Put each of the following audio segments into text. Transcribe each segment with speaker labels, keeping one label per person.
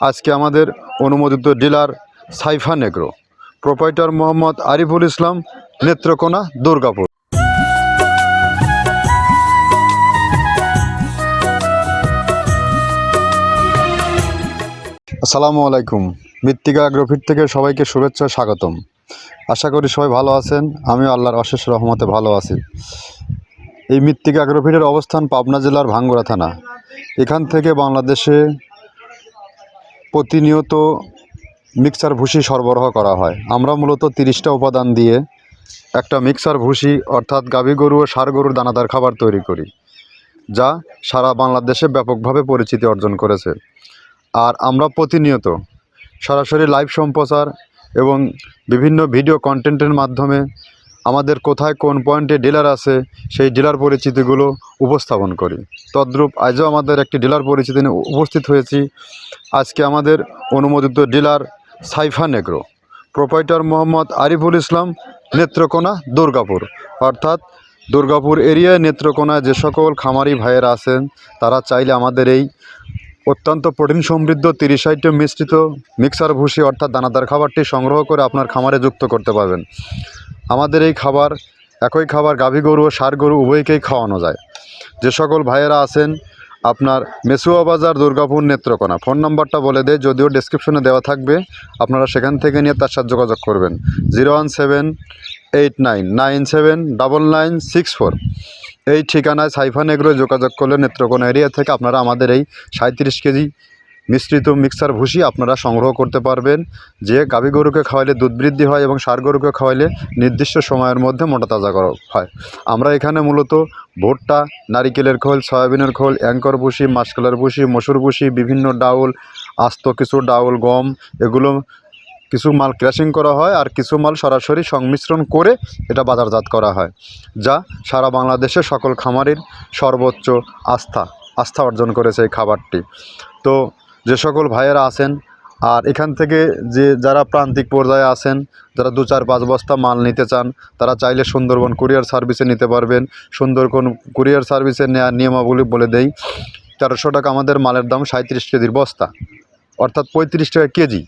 Speaker 1: আজকে আমাদের অনুমোদিত dealer Saifa Negro, proprietor Mohammad Ariful Islam, Netrokona, Durgapur. আসসালামু আলাইকুম। মৃত্তিকা অ্যাগ্রোফিট থেকে সবাইকে শুভেচ্ছা, স্বাগতম। আশা করি সবাই ভালো আছেন। আমি আল্লাহর অশেষ রহমতে ভালো আছি। এই মৃত্তিকা অ্যাগ্রোফিটের অবস্থান পাবনা জেলার ভাঙ্গুড়া থানা। এখান থেকে বাংলাদেশে প্রতিনিয়ত মিক্সার ভুসি সরবরাহ করা হয়। আমরা মূলত তিরিশটা উপাদান দিয়ে একটা মিক্সার ভুসি, অর্থাৎ গাভী গরু ও সার গরুর দানাদার খাবার তৈরি করি, যা সারা বাংলাদেশে ব্যাপকভাবে পরিচিতি অর্জন করেছে। আর আমরা প্রতিনিয়ত সরাসরি লাইভ সম্প্রচার এবং বিভিন্ন ভিডিও কন্টেন্টের মাধ্যমে আমাদের কোথায় কোন পয়েন্টে ডিলার আছে, সেই ডিলার পরিচিতিগুলো উপস্থাপন করি। তদ্রূপ আজও আমাদের একটি ডিলার পরিচিতি নিয়ে উপস্থিত হয়েছি। আজকে আমাদের অনুমোদিত dealer Saifa Negro. Proprietor Mohammad Ariful Islam, Netrokona, Durgapur. অর্থাৎ দুর্গাপুর এরিয়ায় নেত্রকোনায় যে সকল খামারি ভাইয়েরা আছেন, তারা চাইলে আমাদের এই অত্যন্ত প্রোটিন সমৃদ্ধ তিরিশ আইটেম মিশ্রিত মিক্সার ভুসি অর্থাৎ দানাদার খাবারটি সংগ্রহ করে আপনার খামারে যুক্ত করতে পারবেন। আমাদের এই খাবার, একই খাবার গাভী গরু ও সার গরু উভয়কেই খাওয়ানো যায়। যে সকল ভাইয়েরা আছেন, আপনার মেসুয়া বাজার, দুর্গাপুর, নেত্রকোনা, ফোন নাম্বারটা বলে দেয়, যদিও ডিসক্রিপশনে দেওয়া থাকবে, আপনারা সেখান থেকে নিয়ে তার সাথে যোগাযোগ করবেন। Zero one seven eight nine nine seven double nine six four. এই ঠিকানায় সাইফান এগ্রো যোগাযোগ করলে নেত্রকোনা এরিয়া থেকে আপনারা আমাদের এই সাঁত্রিশ কেজি মিশ্রিত মিক্সার ভুসি আপনারা সংগ্রহ করতে পারবেন। যে গাভী গরুকে খাওয়াইলে দুধ বৃদ্ধি হয় এবং সার গরুকে খাওয়াইলে নির্দিষ্ট সময়ের মধ্যে মোটা তাজা করা হয়। আমরা এখানে মূলত ভুট্টা, নারিকেলের খোল, সয়াবিনের খোল, অ্যাঙ্কর ভুষি, মাসকলার ভুষি, মসুর ভুষি, বিভিন্ন ডাউল, আস্ত কিছু ডাউল, গম, এগুলো কিছু মাল ক্র্যাশিং করা হয় আর কিছু মাল সরাসরি সংমিশ্রণ করে এটা বাজারজাত করা হয়, যা সারা বাংলাদেশে সকল খামারের সর্বোচ্চ আস্থা আস্থা অর্জন করেছে এই খাবারটি। তো যে সকল ভাইয়েরা আছেন আর এখান থেকে যে যারা প্রান্তিক পর্যায়ে আছেন, যারা দু চার পাঁচ বস্তা মাল নিতে চান, তারা চাইলে সুন্দরবন কুরিয়ার সার্ভিসে নিতে পারবেন। সুন্দরবন কুরিয়ার সার্ভিসে নেওয়ার নিয়মাবলী বলে দেই, তেরোশো টাকা আমাদের মালের দাম সাঁত্রিশ কেজির বস্তা, অর্থাৎ পঁয়ত্রিশ টাকা কেজি।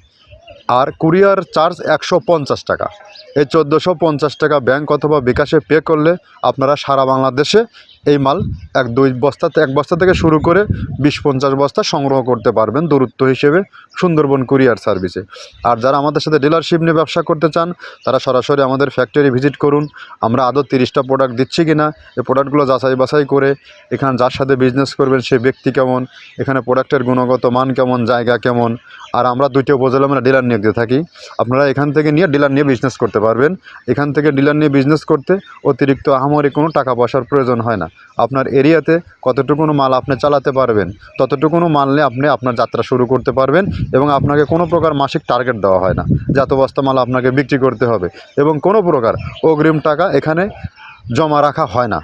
Speaker 1: আর কুরিয়ার চার্জ একশো পঞ্চাশ টাকা। এই চোদ্দোশো পঞ্চাশ টাকা ব্যাংক অথবা বিকাশে পে করলে আপনারা সারা বাংলাদেশে এই মাল এক দুই বস্তাতে, এক বস্তা থেকে শুরু করে বিশ পঞ্চাশ বস্তা সংগ্রহ করতে পারবেন দূরত্ব হিসেবে সুন্দরবন কুরিয়ার সার্ভিসে। আর যারা আমাদের সাথে ডিলারশিপ নিয়ে ব্যবসা করতে চান, তারা সরাসরি আমাদের ফ্যাক্টরি ভিজিট করুন। আমরা আদৌ তিরিশটা প্রোডাক্ট দিচ্ছি কি না এই প্রোডাক্টগুলো যাচাই বাছাই করে এখানে যার সাথে বিজনেস করবেন সে ব্যক্তি কেমন, এখানে প্রোডাক্টের গুণগত মান কেমন, জায়গা কেমন, আর আমরা দুইটা উপজেলা আমরা ডিলার নিয়ে দিয়ে থাকি। আপনারা এখান থেকে নিয়ে ডিলার নিয়ে বিজনেস করতে পারবেন। এখান থেকে ডিলার নিয়ে বিজনেস করতে অতিরিক্ত আহামরি কোনো টাকা পয়সার প্রয়োজন হয় না। আপনার এরিয়াতে কতটুকুনো মাল আপনি চালাতে পারবেন, ততটুকুনো মাল নিয়ে আপনি আপনার যাত্রা শুরু করতে পারবেন এবং আপনাকে কোনো প্রকার মাসিক টার্গেট দেওয়া হয় না। যত বস্তা মাল আপনাকে বিক্রি করতে হবে এবং কোনো প্রকার অগ্রিম টাকা এখানে জমা রাখা হয় না।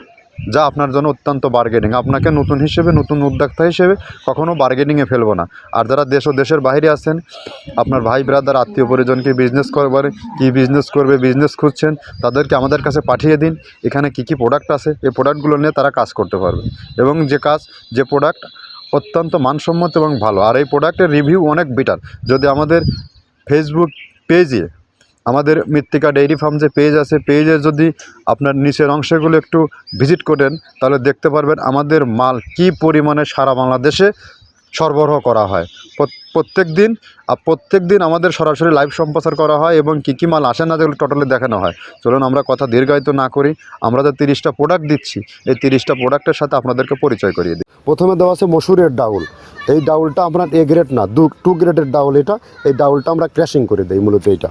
Speaker 1: যা আপনার জন্য অত্যন্ত বার্গেনিং আপনাকে নতুন হিসেবে, নতুন উদ্যোক্তা হিসেবে কখনও বার্গেনিংয়ে ফেলব না। আর যারা দেশ ও দেশের বাইরে আছেন, আপনার ভাই ব্রাদার আত্মীয় পরিজনকে বিজনেস করবার কী বিজনেস করবে বিজনেস খুঁজছেন, তাদেরকে আমাদের কাছে পাঠিয়ে দিন। এখানে কী কী প্রোডাক্ট আছে, এই প্রোডাক্টগুলো নিয়ে তারা কাজ করতে পারবে। এবং যে কাজ, যে প্রোডাক্ট অত্যন্ত মানসম্মত এবং ভালো। আর এই প্রোডাক্টের রিভিউ অনেক বেটার যদি আমাদের ফেসবুক পেজে আমাদের মৃত্তিকা ডেইরি ফার্ম যে পেজ আছে, পেজে যদি আপনার নিচের অংশগুলো একটু ভিজিট করেন, তাহলে দেখতে পারবেন আমাদের মাল কি পরিমাণে সারা বাংলাদেশে সরবরাহ করা হয়। প্রত্যেক দিন আর প্রত্যেক দিন আমাদের সরাসরি লাইভ সম্প্রচার করা হয় এবং কী কী মাল আসে না যেগুলো টোটালি দেখানো হয়। চলুন আমরা কথা দীর্ঘায়িত না করি, আমরা যে তিরিশটা প্রোডাক্ট দিচ্ছি, এই তিরিশটা প্রোডাক্টের সাথে আপনাদেরকে পরিচয় করিয়ে দিই। প্রথমে দেওয়া আছে মসুরের ডাউল। এই ডাউলটা আপনার এ গ্রেড না, দু টু গ্রেডের ডাউল এটা। এই ডাউলটা আমরা ক্র্যাশিং করে দিই মূলত এইটা।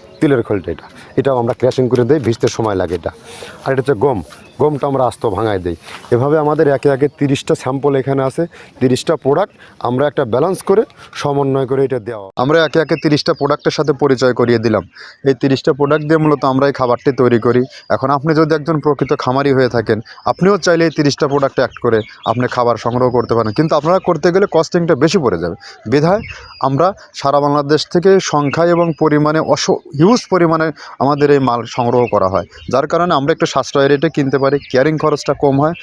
Speaker 2: তিলের খোলটা এটা। এটাও আমরা ক্র্যাশিং করে দিই, ভিজতে সময় লাগে এটা। আর এটা হচ্ছে গম। গমটা আমরা আস্ত ভাঙায় দিই। এভাবে আমাদের একে একে তিরিশটা স্যাম্পল এখানে আছে, তিরিশটা প্রোডাক্ট আমরা একটা ব্যালেন্স করে সমন্বয় করে এটা দেওয়া।
Speaker 1: আমরা একে একে তিরিশটা প্রোডাক্টের সাথে পরিচয় করিয়ে দিলাম। এই তিরিশটা প্রোডাক্ট দিয়ে মূলত আমরা এই খাবারটি তৈরি করি। এখন আপনি যদি একজন প্রকৃত খামারি হয়ে থাকেন, আপনিও চাইলে এই তিরিশটা প্রোডাক্ট অ্যাক্ট করে আপনি খাবার সংগ্রহ করতে পারেন। কিন্তু আপনারা করতে গেলে কস্টিংটা বেশি পড়ে যাবে। বিধায় আমরা সারা বাংলাদেশ থেকে সংখ্যায় এবং পরিমাণে অস হিউজ পরিমাণে আমাদের এই মাল সংগ্রহ করা হয়। যার কারণে আমরা একটু সাশ্রয় রেটে কিনতে পারি কেয়ারিং খরচটা কম হয়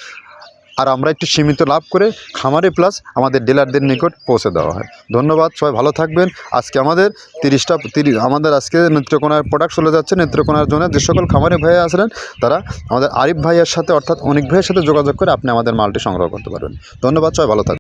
Speaker 1: আর আমরা একটু সীমিত লাভ করে খামারে প্লাস আমাদের ডিলারদের নিকট পৌঁছে দেওয়া হয়। ধন্যবাদ, সবাই ভালো থাকবেন। আজকে আমাদের তিরিশটা, তিরিশ, আমাদের আজকে নেত্রকোনার প্রোডাক্ট চলে যাচ্ছে, নেত্রকোনার জন্য যে সকল খামারে ভাইয়া আসলেন তারা আমাদের আরিফ ভাইয়ের সাথে অর্থাৎ অনেক ভাইয়ের সাথে যোগাযোগ করে আপনি আমাদের মালটি সংগ্রহ করতে পারবেন। ধন্যবাদ, সবাই ভালো থাকবেন।